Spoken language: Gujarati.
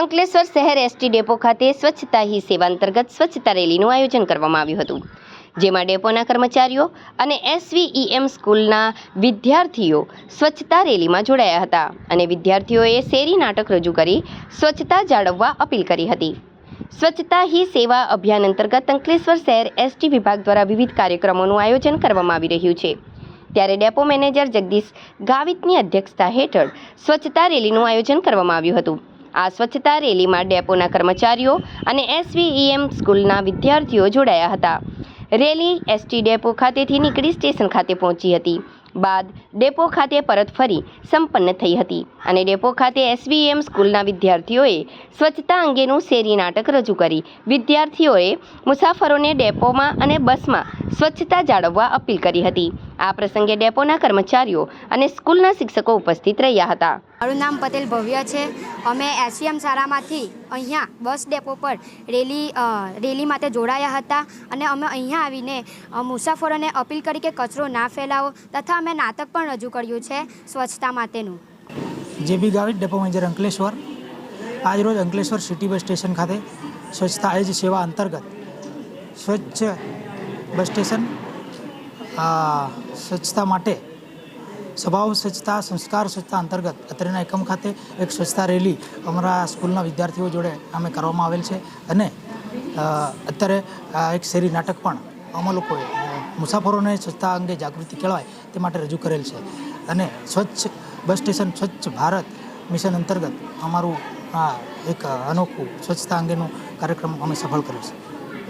અંકલેશ્વર શહેર એસટી ડેપો ખાતે સ્વચ્છતા હી સેવા અંતર્ગત સ્વચ્છતા રેલીનું આયોજન કરવામાં આવ્યું હતું, જેમાં ડેપોના કર્મચારીઓ અને એસવીઈએમ સ્કૂલના વિદ્યાર્થીઓ સ્વચ્છતા રેલીમાં જોડાયા હતા અને વિદ્યાર્થીઓએ શેરી નાટક રજૂ કરી સ્વચ્છતા જાળવવા અપીલ કરી હતી. સ્વચ્છતા હી સેવા અભિયાન અંતર્ગત અંકલેશ્વર શહેર એસટી વિભાગ દ્વારા વિવિધ કાર્યક્રમોનું આયોજન કરવામાં આવી રહ્યું છે. ત્યારે ડેપો મેનેજર જગદીશ ગાવિતની અધ્યક્ષતા હેઠળ સ્વચ્છતા રેલીનું આયોજન કરવામાં આવ્યું હતું. આ સ્વચ્છતા રેલીમાં ડેપોના કર્મચારીઓ અને એસવીઈએમ સ્કૂલના વિદ્યાર્થીઓ જોડાયા હતા. રેલી એસટી ડેપો ખાતેથી નીકળી સ્ટેશન ખાતે પહોંચી હતી. બાદ ડેપો ખાતે પરત ફરી સંપન્ન થઈ હતી અને ડેપો ખાતે એસવીએમ સ્કૂલના વિદ્યાર્થીઓએ સ્વચ્છતા અંગેનું શેરી નાટક રજૂ કરી. વિદ્યાર્થીઓએ મુસાફરોને ડેપોમાં અને બસમાં સ્વચ્છતા જાળવવા અપીલ કરી હતી. આ પ્રસંગે ડેપોના કર્મચારીઓ અને સ્કૂલના શિક્ષકો ઉપસ્થિત રહ્યા હતા. મારું નામ પટેલ ભવ્ય છે. અમે એસવીએમ શાળામાંથી અહીંયા બસ ડેપો પર રેલી રેલી માટે જોડાયા હતા અને અમે અહીંયા આવીને મુસાફરોને અપીલ કરી કે કચરો ના ફેલાવો તથા અમે નાટક પણ રજૂ કર્યું છે સ્વચ્છતા માટેનું. JB Gavit depot manager Ankleshwar આજરોજ અંકલેશ્વર સિટી બસ સ્ટેશન ખાતે સ્વચ્છતા એજ સેવા અંતર્ગત સ્વચ્છ બસ સ્ટેશન. સ્વચ્છતા માટે, સ્વભાવ સ્વચ્છતા, સંસ્કાર સ્વચ્છતા અંતર્ગત અત્રેના એકમ ખાતે એક સ્વચ્છતા રેલી અમારા સ્કૂલના વિદ્યાર્થીઓ જોડે અમે કરવામાં આવેલ છે. અને અત્યારે એક શેરી નાટક પણ અમે લોકોએ મુસાફરોને સ્વચ્છતા અંગે જાગૃતિ કેળવાય તે માટે રજૂ કરેલ છે. અને સ્વચ્છ બસ સ્ટેશન, સ્વચ્છ ભારત મિશન અંતર્ગત અમારું આ એક અનોખું સ્વચ્છતા અંગેનું કાર્યક્રમ અમે સફળ કર્યો છે.